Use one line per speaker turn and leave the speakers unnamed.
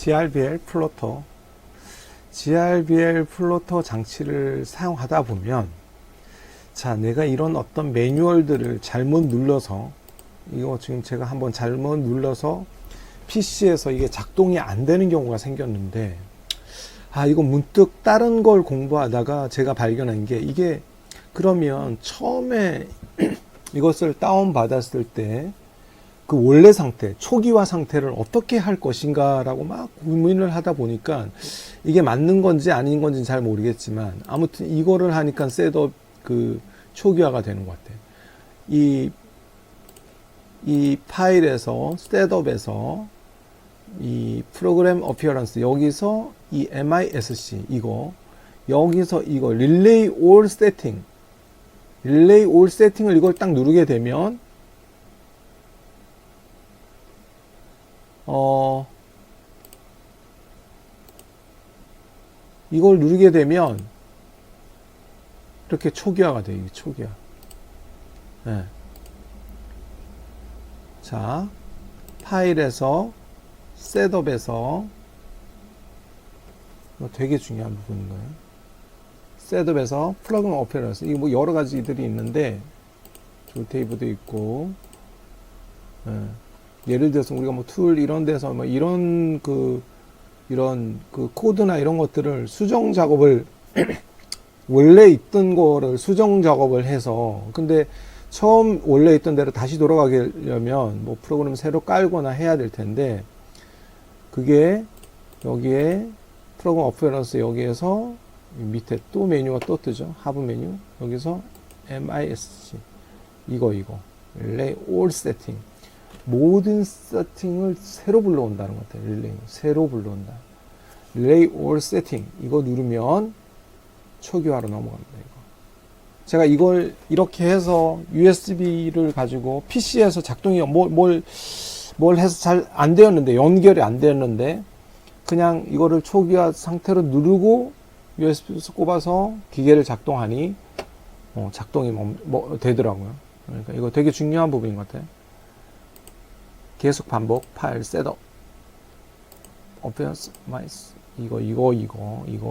GRBL 플로터. GRBL 플로터 장치를 사용하다 보면 자 내가 이런 어떤 매뉴얼들을 잘못 눌러서 이거 지금 제가 한번 잘못 눌러서 PC에서 이게 작동이 안 되는 경우가 생겼는데 아 이거 문득 다른 걸 공부하다가 제가 발견한 게 이게 그러면 처음에 이것을 다운 받았을 때 그 원래 상태, 초기화 상태를 어떻게 할 것인가라고 막 고민을 하다 보니까 이게 맞는 건지 아닌 건지는 잘 모르겠지만 아무튼 이거를 하니까 셋업 그 초기화가 되는 것 같아요. 이, 이 파일에서 셋업에서 이 프로그램 어피어런스 여기서 이 MISC 이거 여기서 이거 릴레이 올 세팅 릴레이 올 세팅을 이걸 딱 누르게 되면 어 이걸 누르게 되면 이렇게 초기화가 돼요. 초기화. 예. 자, 파일에서 셋업에서 되게 중요한 부분인 거예요. 셋업에서 플러그인 어페러스 이거 뭐 여러 가지들이 있는데 조 테이브도 있고 예. 예를 들어서 우리가 뭐 툴 이런 데서 뭐 이런 그 이런 그 코드나 이런 것들을 수정 작업을 원래 있던 거를 수정 작업을 해서 근데 처음 원래 있던 대로 다시 돌아가려면 뭐 프로그램 새로 깔거나 해야 될 텐데 그게 여기에 프로그램 어페런스 여기에서 밑에 또 메뉴가 또 뜨죠. 하부 메뉴. 여기서 MISC 이거 이거. 릴레이 올 세팅 모든 세팅을 새로 불러온다는 것 같아요 릴레이 새로 불러온다 릴레이 올 세팅 이거 누르면 초기화로 넘어갑니다 이거 제가 이걸 이렇게 해서 USB를 가지고 PC에서 작동이 뭘, 뭘, 뭘 해서 잘 안 되었는데 연결이 안 되었는데 그냥 이거를 초기화 상태로 누르고 USB에서 꼽아서 기계를 작동하니 어, 작동이 멈, 뭐, 되더라고요. 그러니까 이거 되게 중요한 부분인 것 같아요. 계속 반복 파일 셋업. 어페어스 마이스. 이거 이거 이거 이거